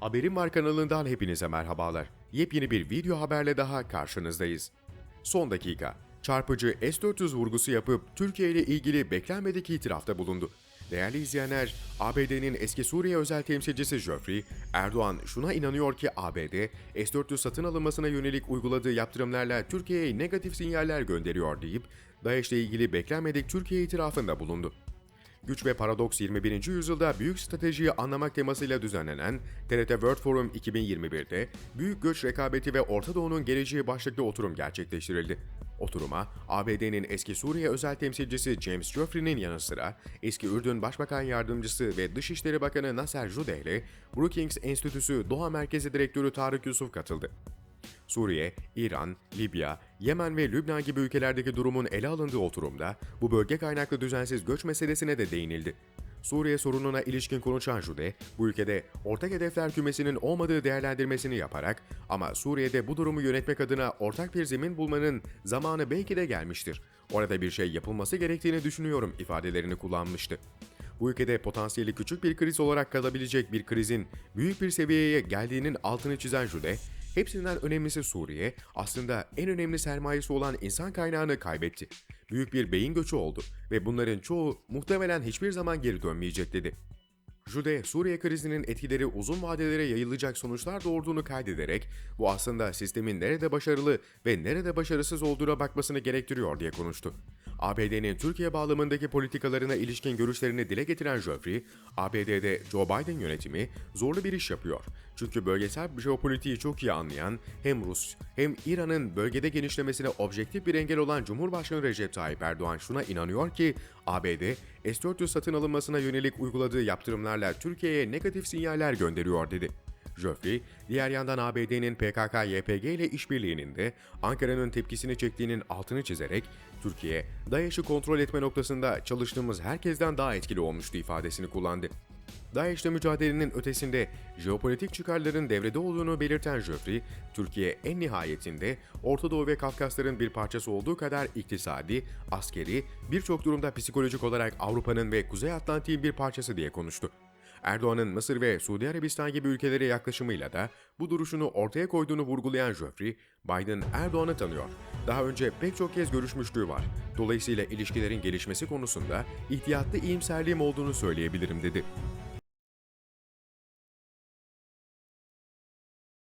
Haberim Var kanalından hepinize merhabalar. Yepyeni bir video haberle daha karşınızdayız. Son dakika. Çarpıcı S-400 vurgusu yapıp Türkiye ile ilgili beklenmedik itirafta bulundu. Değerli izleyenler, ABD'nin eski Suriye özel temsilcisi Geoffrey, Erdoğan şuna inanıyor ki ABD, S-400 satın alınmasına yönelik uyguladığı yaptırımlarla Türkiye'ye negatif sinyaller gönderiyor deyip, DAEŞ ile ilgili beklenmedik Türkiye itirafında bulundu. Güç ve Paradoks 21. yüzyılda büyük stratejiyi anlamak temasıyla düzenlenen TRT World Forum 2021'de Büyük Göç Rekabeti ve Orta Doğu'nun Geleceği başlıklı oturum gerçekleştirildi. Oturuma, ABD'nin eski Suriye özel temsilcisi James Geoffrey'nin yanı sıra eski Ürdün Başbakan Yardımcısı ve Dışişleri Bakanı Nasser Judeh ile Brookings Enstitüsü Doğa Merkezi Direktörü Tarık Yusuf katıldı. Suriye, İran, Libya, Yemen ve Lübnan gibi ülkelerdeki durumun ele alındığı oturumda bu bölge kaynaklı düzensiz göç meselesine de değinildi. Suriye sorununa ilişkin konuşan Jude, bu ülkede ortak hedefler kümesinin olmadığı değerlendirmesini yaparak ama Suriye'de bu durumu yönetmek adına ortak bir zemin bulmanın zamanı belki de gelmiştir. Orada bir şey yapılması gerektiğini düşünüyorum ifadelerini kullanmıştı. Bu ülkede potansiyeli küçük bir kriz olarak kalabilecek bir krizin büyük bir seviyeye geldiğinin altını çizen Jude, hepsinden önemlisi Suriye, aslında en önemli sermayesi olan insan kaynağını kaybetti. Büyük bir beyin göçü oldu ve bunların çoğu muhtemelen hiçbir zaman geri dönmeyecek dedi. Jude, Suriye krizinin etkileri uzun vadelere yayılacak sonuçlar doğurduğunu kaydederek bu aslında sistemin nerede başarılı ve nerede başarısız olduğuna bakmasını gerektiriyor diye konuştu. ABD'nin Türkiye bağlamındaki politikalarına ilişkin görüşlerini dile getiren Geoffrey, ABD'de Joe Biden yönetimi zorlu bir iş yapıyor. Çünkü bölgesel jeopolitiği çok iyi anlayan hem Rus hem İran'ın bölgede genişlemesine objektif bir engel olan Cumhurbaşkanı Recep Tayyip Erdoğan şuna inanıyor ki ABD S-400 satın alınmasına yönelik uyguladığı yaptırımlarla Türkiye'ye negatif sinyaller gönderiyor dedi. Geoffrey, diğer yandan ABD'nin PKK-YPG ile işbirliğinin de Ankara'nın tepkisini çektiğinin altını çizerek, Türkiye, DAEŞ'i kontrol etme noktasında çalıştığımız herkesten daha etkili olmuştu ifadesini kullandı. DAEŞ'le mücadelenin ötesinde jeopolitik çıkarların devrede olduğunu belirten Geoffrey, Türkiye en nihayetinde Orta Doğu ve Kafkasların bir parçası olduğu kadar iktisadi, askeri, birçok durumda psikolojik olarak Avrupa'nın ve Kuzey Atlantik'in bir parçası diye konuştu. Erdoğan'ın Mısır ve Suudi Arabistan gibi ülkelere yaklaşımıyla da bu duruşunu ortaya koyduğunu vurgulayan Geoffrey, Biden Erdoğan'ı tanıyor. Daha önce pek çok kez görüşmüşlüğü var. Dolayısıyla ilişkilerin gelişmesi konusunda ihtiyatlı iyimserliğim olduğunu söyleyebilirim dedi.